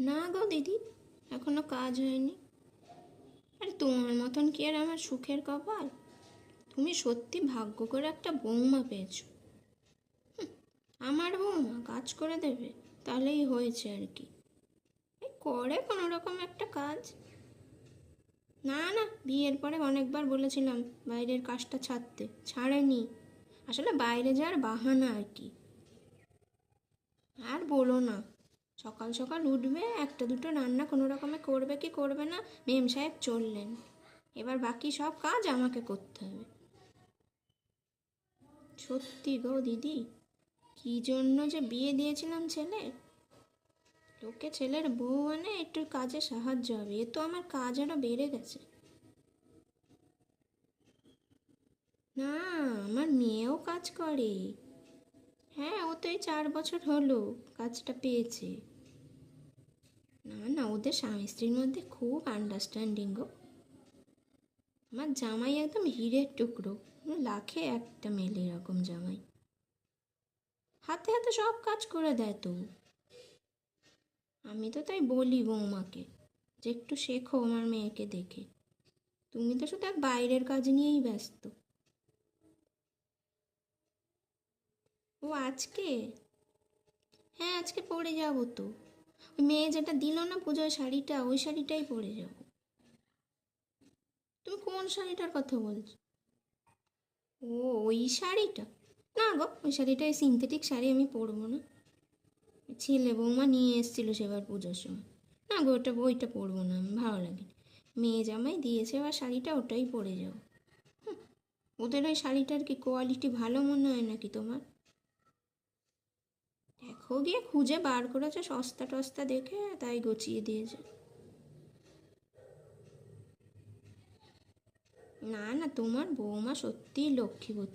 না গো দিদি, এখনও কাজ হয়নি। আরে তোমার মতন কি আর আমার সুখের কপাল? তুমি সত্যি ভাগ্য করে একটা বৌমা পেয়েছ। আমার বৌমা কাজ করে দেবে, তাহলেই হয়েছে আর কি। করে কোনো রকম একটা কাজ। না না, বিয়ের পরে অনেকবার বলেছিলাম বাইরের কাজটা ছাড়তে, ছাড়েনি। আসলে বাইরে যাওয়ার বাহানা আর কি। আর বলো না। সকাল সকাল উঠবে, একটা দুটো রান্না কোনো রকমে করবে কি করবে না, মেম সাহেব চললেন। এবার বাকি সব কাজ আমাকে করতে হবে। সত্যি গো দিদি, কী জন্য যে বিয়ে দিয়েছিলাম ছেলে? লোকে ছেলের বউ মানে একটু কাজে সাহায্য হবে, এ তো আমার কাজ আরও বেড়ে গেছে। না, আমার মেয়েও কাজ করে। হ্যাঁ ও তো এই চার বছর হলো, কাজটা পেয়েছে। না না, ওদের স্বামী স্ত্রীর মধ্যে খুব আন্ডারস্ট্যান্ডিং গো। আমার জামাই একদম হিরের টুকরো লাখে একটা মেলে এরকম জামাই। হাতে হাতে সব কাজ করে দেয় তো। আমি তো তাই বলি বৌমাকে যে একটু শেখো আমার মেয়েকে দেখে। তুমি তো শুধু এক বাইরের কাজ নিয়েই ব্যস্ত। ও আজকে? হ্যাঁ আজকে পরে যাব তো। ওই মেয়ে যেটা দিল না পুজোর শাড়িটা, ওই শাড়িটাই পরে যাব। তুমি কোন শাড়িটার কথা বলছো? ও, ওই শাড়িটা? না গো, ওই শাড়িটা সিনথেটিক শাড়ি আমি পরবো না। ছেলে বৌমা নিয়ে এসেছিল সেবার পুজোর সময়। না গো ওটা ওইটা পরবো না, আমি, ভালো লাগে মেয়ে জামাই দিয়েছে, এবার শাড়িটা ওটাই পরে যাও ওদের ওই শাড়িটার কি কোয়ালিটি ভালো মনে হয় নাকি তোমার? দেখো, গিয়ে খুঁজে বার করেছে, সস্তা টস্তা দেখে তাই গুছিয়ে দিয়েছে। না না, তোমার বৌমা সত্যিই লক্ষ্মীবতী